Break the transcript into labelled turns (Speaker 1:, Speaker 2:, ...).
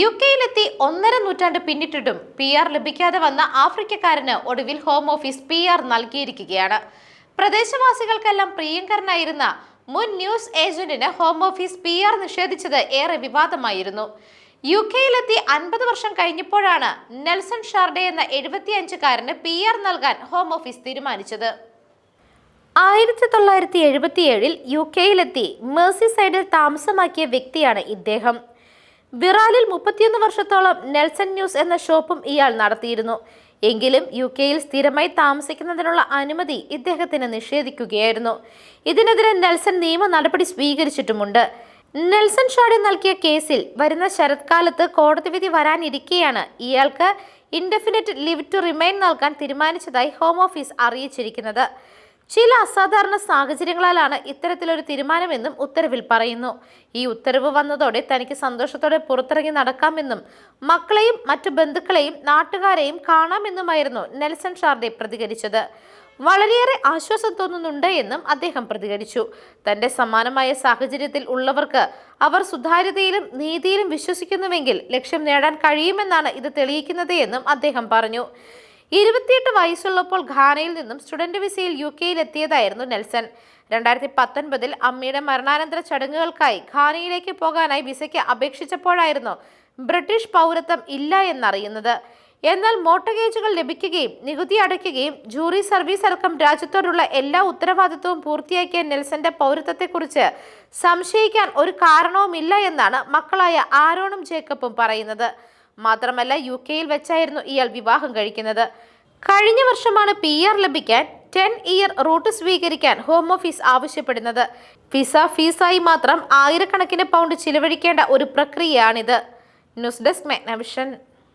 Speaker 1: U കെയിലെത്തി ഒന്നര നൂറ്റാണ്ട് പിന്നിട്ടിട്ടും പി ആർ ലഭിക്കാതെ വന്ന ആഫ്രിക്കക്കാരന് ഒടുവിൽ ഹോം ഓഫീസ് പി ആർ നൽകിയിരിക്കുകയാണ്. പ്രദേശവാസികൾക്കെല്ലാം പ്രിയങ്കരനായിരുന്ന മുൻ ന്യൂസ് ഏജന്റിന് ഹോം ഓഫീസ് പി ആർ നിഷേധിച്ചത് ഏറെ വിവാദമായിരുന്നു. യു കെയിലെത്തി അൻപത് വർഷം കഴിഞ്ഞപ്പോഴാണ് നെൽസൺ ഷാർഡെ എന്ന എഴുപത്തിയഞ്ചുകാരന് പി ആർ നൽകാൻ ഹോം ഓഫീസ് തീരുമാനിച്ചത്. ആയിരത്തി തൊള്ളായിരത്തി എഴുപത്തിയേഴിൽ യു കെയിലെത്തി മേഴ്സി സൈഡിൽ താമസമാക്കിയ വ്യക്തിയാണ് ഇദ്ദേഹം. വിറാലിൽ മുപ്പത്തിയൊന്ന് വർഷത്തോളം നെൽസൺ ന്യൂസ് എന്ന ഷോപ്പും ഇയാൾ നടത്തിയിരുന്നു. എങ്കിലും യു കെയിൽ സ്ഥിരമായി താമസിക്കുന്നതിനുള്ള അനുമതി ഇദ്ദേഹത്തിന് നിഷേധിക്കുകയായിരുന്നു. ഇതിനെതിരെ നെൽസൺ നിയമ നടപടി സ്വീകരിച്ചിട്ടുമുണ്ട്. നെൽസൺ ഷാഡി നൽകിയ കേസിൽ വരുന്ന ശരത്കാലത്ത് കോടതി വിധി വരാനിരിക്കെയാണ് ഇയാൾക്ക് ഇൻഡെഫിനിറ്റ് ലിവ് ടു റിമൈൻ നൽകാൻ തീരുമാനിച്ചതായി ഹോം ഓഫീസ് അറിയിച്ചിരിക്കുന്നത്. ചില അസാധാരണ സാഹചര്യങ്ങളാലാണ് ഇത്തരത്തിലൊരു തീരുമാനമെന്നും ഉത്തരവിൽ പറയുന്നു. ഈ ഉത്തരവ് വന്നതോടെ തനിക്ക് സന്തോഷത്തോടെ പുറത്തിറങ്ങി നടക്കാമെന്നും മക്കളെയും മറ്റു ബന്ധുക്കളെയും നാട്ടുകാരെയും കാണാമെന്നുമായിരുന്നു നെൽസൺ ഷാർഡെ പ്രതികരിച്ചത്. വളരെയേറെ ആശ്വാസം തോന്നുന്നുണ്ട് എന്നും അദ്ദേഹം പ്രതികരിച്ചു. തന്റെ സമാനമായ സാഹചര്യത്തിൽ ഉള്ളവർക്ക് അവർ സുതാര്യതയിലും നീതിയിലും വിശ്വസിക്കുന്നുവെങ്കിൽ ലക്ഷ്യം നേടാൻ കഴിയുമെന്നാണ് ഇത് തെളിയിക്കുന്നത് എന്നും അദ്ദേഹം പറഞ്ഞു. ഇരുപത്തിയെട്ട് വയസ്സുള്ളപ്പോൾ ഘാനയിൽ നിന്നും സ്റ്റുഡന്റ് വിസയിൽ യു കെയിൽ എത്തിയതായിരുന്നു നെൽസൺ. രണ്ടായിരത്തി പത്തൊൻപതിൽ അമ്മയുടെ മരണാനന്തര ചടങ്ങുകൾക്കായി ഘാനയിലേക്ക് പോകാനായി വിസയ്ക്ക് അപേക്ഷിച്ചപ്പോഴായിരുന്നു ബ്രിട്ടീഷ് പൗരത്വം ഇല്ല എന്നറിയുന്നത്. എന്നാൽ മോട്ടഗേജുകൾ ലഭിക്കുകയും നികുതി അടയ്ക്കുകയും ജൂറി സർവീസ് അടക്കം രാജ്യത്തോടുള്ള എല്ലാ ഉത്തരവാദിത്വവും പൂർത്തിയാക്കിയ നെൽസന്റെ പൗരത്വത്തെക്കുറിച്ച് സംശയിക്കാൻ ഒരു കാരണവുമില്ല എന്നാണ് മക്കളായ ആരോണും ജേക്കബും പറയുന്നത്. മാത്രമല്ല യു കെയിൽ വെച്ചായിരുന്നു ഇയാൾ വിവാഹം കഴിക്കുന്നത്. കഴിഞ്ഞ വർഷമാണ് പി ആർ ലഭിക്കാൻ ടെൻ ഇയർ റൂട്ട് സ്വീകരിക്കാൻ ഹോം ഓഫീസ് ആവശ്യപ്പെടുന്നത്. വിസ ഫീസായി മാത്രം ആയിരക്കണക്കിന് പൗണ്ട് ചിലവഴിക്കേണ്ട ഒരു പ്രക്രിയയാണിത്. News desk മെഗ്നവിഷൻ.